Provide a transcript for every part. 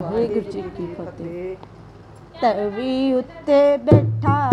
ਵਾਹਿਗੁਰੂ ਜੀ ਕੀ ਫਤਿਹ ਤਵੀ ਉੱਤੇ ਬੈਠਾ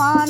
on